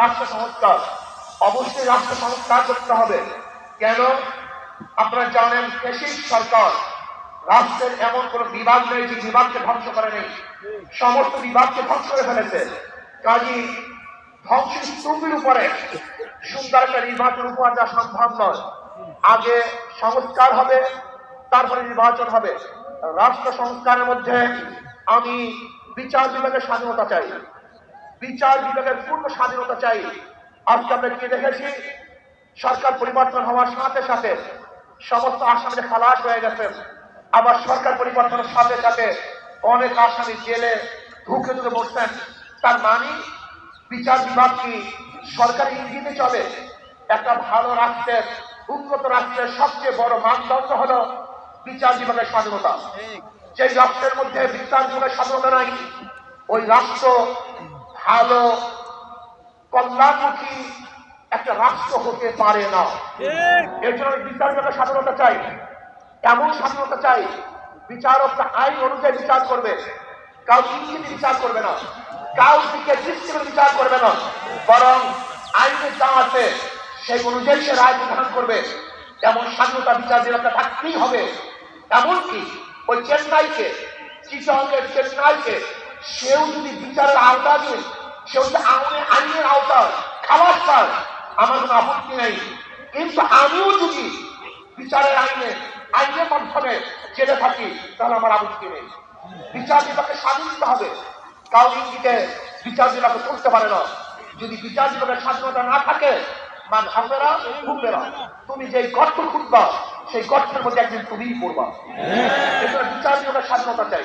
রাষ্ট্র সংস্কার। অবশ্যই রাষ্ট্র সংস্কার করতে হবে। কেন? আপনারা জানেন ফেসিস সরকার রাষ্ট্রের এমন কোন বিভাগ নেই যে বিভাগকে ধ্বংস করে নেই। সমস্ত বিভাগকে ধ্বংস করে ফেলেছে। কাজী ধ্বংসের স্তূপের উপরে সুন্দর একটা নির্বাচন উপহার দেওয়া সম্ভব নয়। আগে সংস্কার হবে, তারপরে নির্বাচন হবে। রাষ্ট্র সংস্কারের মধ্যে আমি বিচার বিভাগের স্বাধীনতা চাই। বিচার বিভাগের পূর্ণ স্বাধীনতা চাই। আজকে আমরা কি দেখেছি? সরকার পরিবর্তন হওয়ার সাথে সাথে সমস্ত আসামিরা খালাস হয়ে গেছেন আবার সরকার পরিবর্তনের সাথে সাথে অনেক আসামি জেলে ঢুকে ঢুকে বসছেন। তার মানে বিচার বিভাগ কি সরকারি ইঙ্গিতে চলে? একটা ভালো রাষ্ট্রের উন্নত রাষ্ট্রের সবচেয়ে বড় মানদণ্ড হলো বিচার বিভাগের স্বাধীনতা। সেই রাষ্ট্রের মধ্যে বিচার বিভাগের স্বাধীনতা নাই ওই রাষ্ট্র ভালো কল্যাণমুখী একটা রাষ্ট্র হতে পারে না। এর জন্য বিচার বিভাগের স্বাধীনতা চাই। এমন স্বাধীনতা চাই, বিচারকটা আইন অনুযায়ী বিচার করবে। কাউ ইঙ্গিতে বিচার করবে না। কাউ দিকে দৃষ্টি বিচার করবে না। বরং আইনের যা আছে, সেই অনুযায়ী সে রায় প্রদান করবে। এমন স্বাধীনতা বিচার বিভাগটা থাকতেই হবে। এমনকি ওই চেন্নাইকে কিছু চিটংয়ের চেন্নাইকে, সেও যদি বিচারের আওতা দিয়ে সেও যদি আইনের আইনের আওতায় খাবার পায়, আমার কোনো আপত্তি নেই। কিন্তু আমিও যদি বিচারের আইনে, আইনের মাধ্যমে জেলে থাকি, তাহলে আমার আপত্তি নেই। বিচার বিভাগকে স্বাধীন দিতে হবে। কাউ ইঙ্গিতে বিচার বিভাগে চলতে পারে না। যদি বিচার বিভাগের স্বাধীনতা না থাকে, মান হাফেরা ঘুমেরা তুমি যেই গর্ত খুঁজবা, সেই গর্তের মধ্যে একদিন তুমিই পড়বা। এজন্য বিচার বিভাগের স্বাধীনতা চাই।